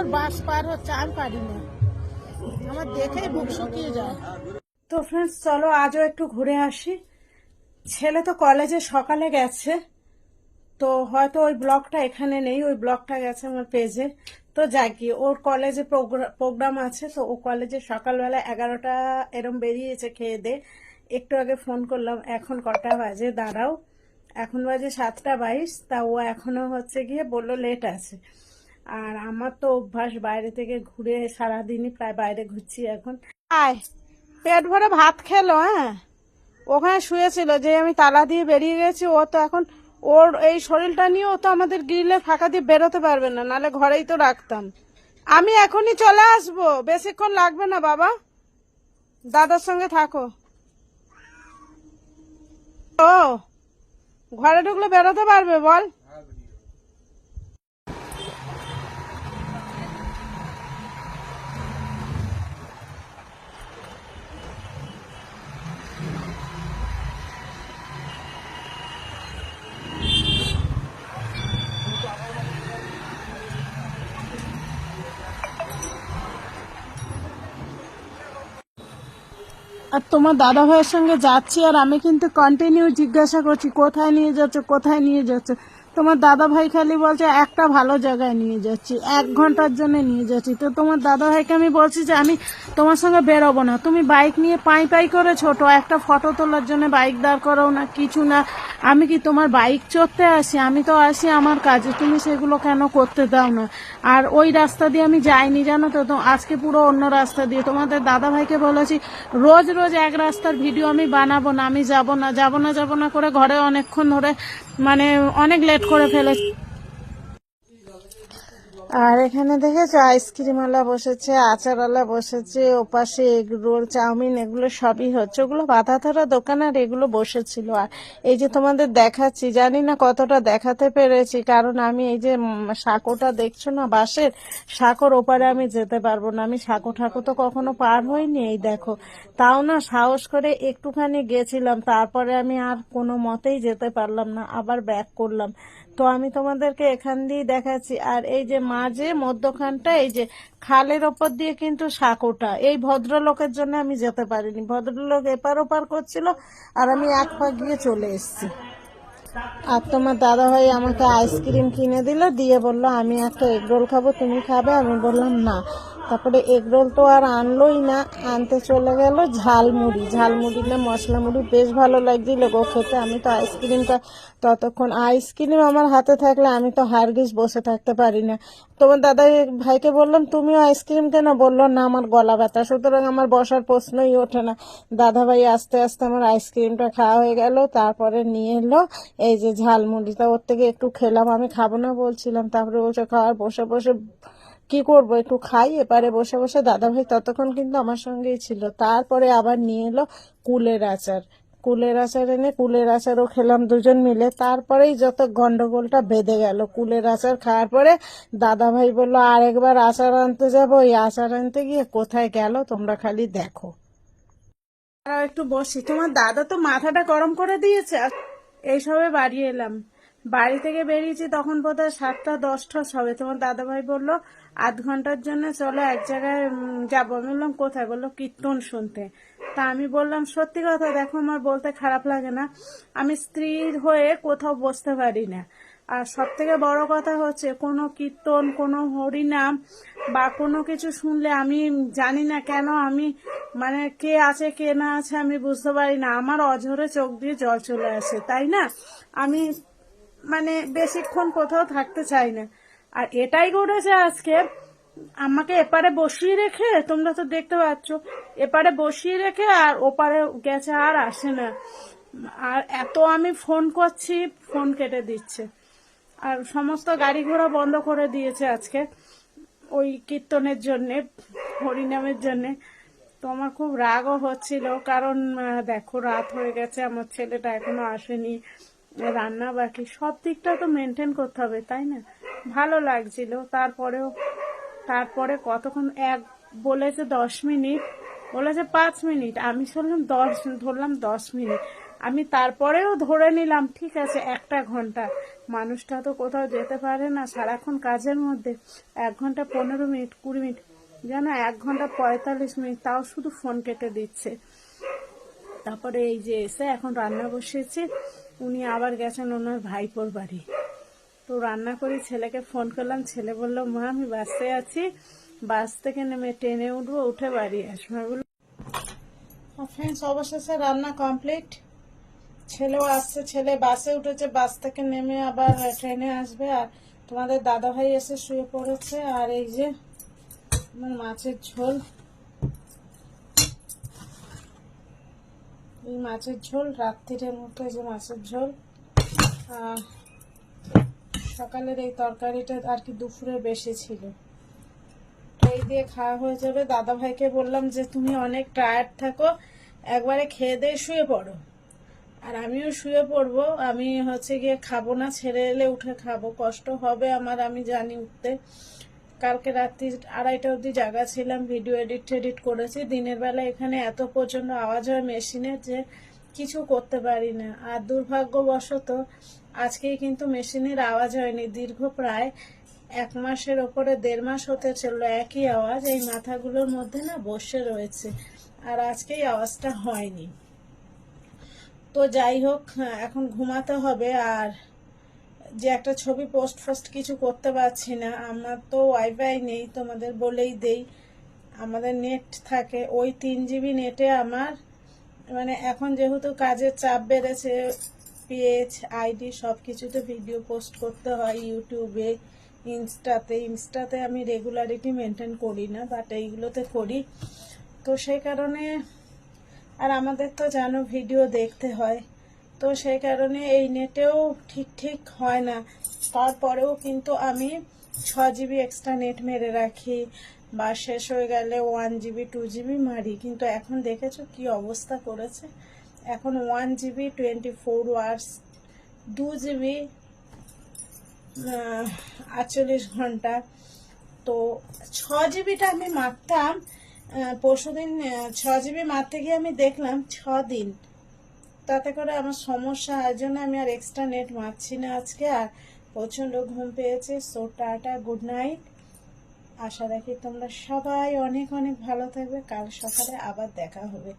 সুন্দর বাস পার পারি না। আমার দেখেই বুক শুকিয়ে যায়। তো ফ্রেন্ডস চলো আজও একটু ঘুরে আসি। ছেলে তো কলেজে সকালে গেছে, তো হয়তো ওই ব্লগটা এখানে নেই, ওই ব্লগটা গেছে আমার পেজে তো যাই কি ওর কলেজে প্রোগ্রাম আছে, তো ও কলেজে সকালবেলা এগারোটা এরম বেরিয়েছে খেয়ে দে। একটু আগে ফোন করলাম, এখন কটা বাজে? দাঁড়াও। এখন বাজে সাতটা বাইশ, তা ও এখনও হচ্ছে গিয়ে বলল লেট আছে। আর আমার তো অভ্যাস বাইরে থেকে ঘুরে সারাদিনই প্রায় বাইরে ঘুরছি এখন। আয়, পেট ভরে ভাত খেলো হ্যাঁ? ওখানে শুয়েছিল যে আমি তালা দিয়ে বেরিয়ে গেছি, ও তো এখন ওর এই শরীরটা নিয়ে ও তো আমাদের গ্রিলে ফাঁকা দিয়ে বেরোতে পারবে না, নালে ঘরেই তো রাখতাম। আমি এখনই চলে আসব, বেশিক্ষণ লাগবে না, বাবা। দাদার সঙ্গে থাকো। ও, ঘরে ঢুকলে বেরোতে পারবে, বল। আর তোমার দাদা ভাইয়ের সঙ্গে যাচ্ছি আর আমি কিন্তু কন্টিনিউ জিজ্ঞাসা করছি, কোথায় নিয়ে যাচ্ছ, কোথায় নিয়ে যাচ্ছ? তোমার দাদা ভাই খালি বলছে, একটা ভালো জায়গায় নিয়ে যাচ্ছি, এক ঘণ্টার জন্য নিয়ে যাচ্ছি। তো তোমার দাদা ভাইকে আমি বলছি যে, আমি তোমার সঙ্গে বেরোবো না। তুমি বাইক নিয়ে পাই পাই করে ছোট, একটা ফটো তোলার জন্য বাইক দাঁড় করাও না, কিছু না। আমি কি তোমার বাইক চড়তে আসি? আমি তো আসি আমার কাজে। তুমি সেগুলো কেন করতে দাও না? আর ওই রাস্তা দিয়ে আমি যাইনি, জানো তো? তো আজকে পুরো অন্য রাস্তা দিয়ে। তোমাদের দাদা ভাইকে বলেছি, রোজ রোজ এক রাস্তার ভিডিও আমি বানাবো না, আমি যাব না যাব না যাব না করে ঘরে অনেকক্ষণ ধরে মানে অনেক লেট করে ফেলেছি। আর এখানে দেখেছ, আইসক্রিমওয়ালা বসেছে, আচারওয়ালা বসেছে, ওপাশে এগ রোল, চাউমিন, এগুলো সবই হচ্ছে। ওগুলো বাধা ধরা দোকান আর এগুলো বসেছিল। আর এই যে তোমাদের দেখাচ্ছি, জানি না কতটা দেখাতে পেরেছি, কারণ আমি এই যে সাঁকোটা দেখছ না বাসের সাঁকোর ওপারে আমি যেতে পারব না। আমি সাঁকো ঠাকো তো কখনো পার হইনি, এই দেখো। তাও না সাহস করে একটুখানি গেছিলাম, তারপরে আমি আর কোনো মতেই যেতে পারলাম না, আবার ব্যাক করলাম। তো আমি তোমাদেরকে এখান দিয়ে দেখাচ্ছি। আর এই যে মাঝে, মধ্যখানটা, এই যে খালের ওপর দিয়ে কিন্তু সাঁকোটা এই ভদ্রলোকের জন্য আমি যেতে পারিনি। ভদ্রলোক এপার ওপার করছিল আর আমি এক পা গিয়ে চলে এসছি। আর তোমার দাদা ভাই আমাকে আইসক্রিম কিনে দিল, দিয়ে বলল, আমি একটা এগরোল খাব, তুমি খাবে? আমি বললাম, না। তারপরে এগ রোল তো আর আনলোই না, আনতে চলে গেল ঝালমুড়ি। ঝালমুড়ি না মশলা মুড়ি বেশ ভালো লাগছিল গো খেতে। আমি তো আইসক্রিমটা ততক্ষণ, আইসক্রিম আমার হাতে থাকলে আমি তো হারগিস বসে থাকতে পারি না। তোমার দাদা ভাইকে বললাম, তুমিও আইসক্রিম কেন? বলল, না, আমার গলা ব্যথা। সুতরাং আমার বসার প্রশ্নই ওঠে না। দাদা ভাই আস্তে আস্তে আমার আইসক্রিমটা খাওয়া হয়ে গেল, তারপরে নিয়ে এলো এই যে ঝালমুড়িটা। ওর থেকে একটু খেলাম, আমি খাব না বলছিলাম। তারপরে বলছে, খাওয়ার বসে বসে কি করব, একটু খাই, এপারে বসে বসে দাদা ভাই ততক্ষণ কিন্তু আমার সঙ্গেই ছিল। তারপরে আবার নিয়ে এলো কুলের আচার। কুলের আচার এনে কুলের আচারও খেলাম দুজন মিলে। তারপরেই যত গন্ডগোলটা বেঁধে গেল কুলের আচার খাওয়ার পরে দাদা ভাই বলল, আরেকবার আচার আনতে যাব। ওই আচার আনতে গিয়ে কোথায় গেল তোমরা খালি দেখো। একটু বসি। তোমার দাদা তো মাথাটা গরম করে দিয়েছে। এইসবে বাড়ি এলাম। বাড়ি থেকে বেরিয়েছি তখন বোধহয় সাতটা, দশটা হবে তোমার দাদা ভাই বলল আধ ঘণ্টার জন্য চলো এক জায়গায় যাব। আমি বললাম, কোথায়? বলল, কীর্তন শুনতে। তা আমি বললাম, সত্যি কথা, দেখো, আমার বলতে খারাপ লাগে না। আমি স্ত্রী হয়ে কোথাও বসতে পারি না। আর সব থেকে বড় কথা হচ্ছে, কোনো কীর্তন, কোনো হরিনাম বা কোনো কিছু শুনলে আমি জানি না কেন আমি মানে কে আছে, কে না আছে, আমি বুঝতে পারি না। আমার অঝরে চোখ দিয়ে জল চলে আসে, তাই না? আমি মানে বেশিক্ষণ কোথাও থাকতে চাই না। আর এটাই ঘটেছে আজকে। আমাকে এপারে বসিয়ে রেখে, তোমরা তো দেখতে পাচ্ছ, এপারে বসিয়ে রেখে আর ওপারে গেছে আর আসে না। আর এত আমি ফোন করছি, ফোন কেটে দিচ্ছে। আর সমস্ত গাড়ি ঘোড়া বন্ধ করে দিয়েছে আজকে, ওই কীর্তনের জন্যে, হরিনামের জন্যে। তো আমার খুব রাগও হচ্ছিল, কারণ দেখো, রাত হয়ে গেছে, আমার ছেলেটা এখনও আসেনি। রান্না বাকি, সব দিকটা তো মেনটেন করতে হবে, তাই না? ভালো লাগছিল। তারপরেও, তারপরে কতক্ষণ, এক বলেছে দশ মিনিট, বলেছে পাঁচ মিনিট, আমি শুনলাম দশ, ধরলাম দশ মিনিট। আমি তারপরেও ধরে নিলাম, ঠিক আছে, একটা ঘণ্টা। মানুষটা তো কোথাও যেতে পারে না সারাক্ষণ কাজের মধ্যে। এক ঘণ্টা পনেরো মিনিট, কুড়ি মিনিট যেন এক ঘণ্টা পঁয়তাল্লিশ মিনিট, তাও শুধু ফোন কেটে দিচ্ছে। তারপরে এই যে এসে এখন রান্না বসিয়েছি, উনি আবার গেছেন ওনার ভাইপোর বাড়ি। তো রান্না করি ছেলেকে ফোন করলাম, ছেলে বলল, মা, আমি বাসে আছি, বাস থেকে নেমে ট্রেনে উঠবো, উঠে বাড়ি আসব। আমি বললাম ফ্রেন্ডস অবশেষে রান্না কমপ্লিট ছেলেও আসছে, ছেলে বাসে উঠেছে, বাস থেকে নেমে আবার ট্রেনে আসবে। আর তোমাদের দাদা ভাই এসে শুয়ে পড়েছে। আর এই যে আমার মাছের ঝোল। মাছের ঝোল, রাত্রিরের মতো যে মাছের ঝোল। সকালের এই তরকারিটা আর কি দুপুরে বেশি ছিল। এই দিয়ে খাওয়া হয়ে যাবে। দাদা ভাইকে বললাম যে, তুমি অনেক টায়ার্ড থাকো, একবারে খেয়ে দিয়ে শুয়ে পড়ো। আর আমিও শুয়ে পড়ব। আমি হচ্ছে গিয়ে খাব না, ছেড়ে এলে উঠে খাব। কষ্ট হবে আমার, আমি জানি উঠতে। কালকে রাত্রি আড়াইটা অবধি জায়গা ছিলাম ভিডিও এডিট টেডিট করেছি। দিনের বেলা এখানে এত প্রচণ্ড আওয়াজ হয় মেশিনের যে কিছু করতে পারি না। আর দুর্ভাগ্যবশত আজকেই কিন্তু মেশিনের আওয়াজ হয়নি। দীর্ঘ প্রায় এক মাসের ওপরে দেড় মাস হতে চলল একই আওয়াজ। এই মাথাগুলোর মধ্যে না বসে রয়েছে। আর আজকেই আওয়াজটা হয়নি। তো যাই হোক এখন ঘুমাতে হবে। আর যে একটা ছবি পোস্ট ফোস্ট কিছু করতে পারছি না। আমার তো ওয়াইফাই নেই, তোমাদের বলেই দেই। আমাদের নেট থাকে, ওই তিন জিবি নেটে আমার মানে এখন যেহেতু কাজের চাপ বেড়েছে পেজ আইডি সব কিছুতে ভিডিও পোস্ট করতে হয় ইউটিউবে ইনস্টাতে ইনস্টাতে আমি রেগুলারিটি মেনটেন করি না বাট এইগুলোতে করি। তো সেই কারণে, আর আমাদের তো জানো ভিডিও দেখতে হয়। তো সেই কারণে এই নেটেও ঠিক ঠিক হয় না। তারপরেও কিন্তু আমি ছ জিবি এক্সট্রা নেট মেরে রাখি বা শেষ হয়ে গেলে ওয়ান জিবি টু জিবি মারি। কিন্তু এখন দেখেছ কি অবস্থা করেছে? এখন one GB twenty four hours দু জিবি আটচল্লিশ ঘণ্টা। তো ছ জিবিটা আমি মারতাম পরশু দিন ছ জিবি মারতে গিয়ে আমি দেখলাম ছ দিন তাতে করে আমার সমস্যা হয় জন্য আমি আর এক্সট্রা নেট মারছি না আজকে। আর প্রচণ্ড ঘুম পেয়েছে। সো টাটা গুড নাইট আশা রাখি তোমরা সবাই অনেক অনেক ভালো থাকবে। কাল সকালে আবার দেখা হবে।